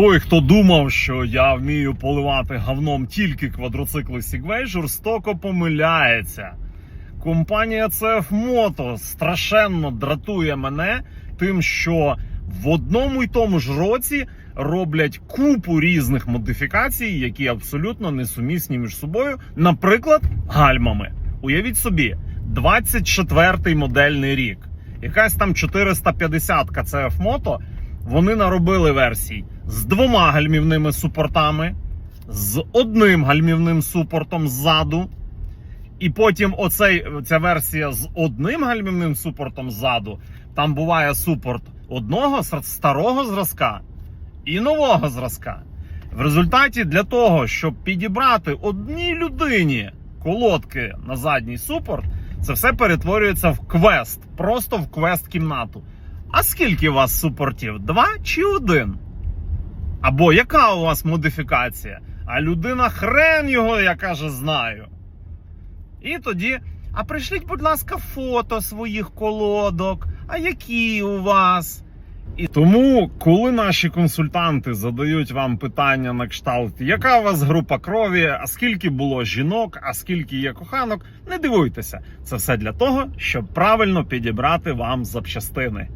Той, хто думав, що я вмію поливати говном тільки квадроцикли Segway, жорстоко помиляється. Компанія CF Moto страшенно дратує мене тим, що в одному й тому ж році роблять купу різних модифікацій, які абсолютно несумісні між собою, наприклад, гальмами. Уявіть собі, 24-й модельний рік. Якась там 450 CF Moto. Вони наробили версій з двома гальмівними супортами, з одним гальмівним супортом ззаду. І потім оцей, ця версія з одним гальмівним супортом ззаду. Там буває супорт одного старого зразка і нового зразка. В результаті для того, щоб підібрати одній людині колодки на задній супорт, це все перетворюється в квест, просто в квест-кімнату. А скільки у вас супортів? Два чи один? Або яка у вас модифікація? А людина хрен його, я каже, знаю. І тоді, а пришліть, будь ласка, фото своїх колодок. А які у вас? І тому, коли наші консультанти задають вам питання на кшталт, яка у вас група крові, а скільки було жінок, а скільки є коханок, не дивуйтеся. Це все для того, щоб правильно підібрати вам запчастини.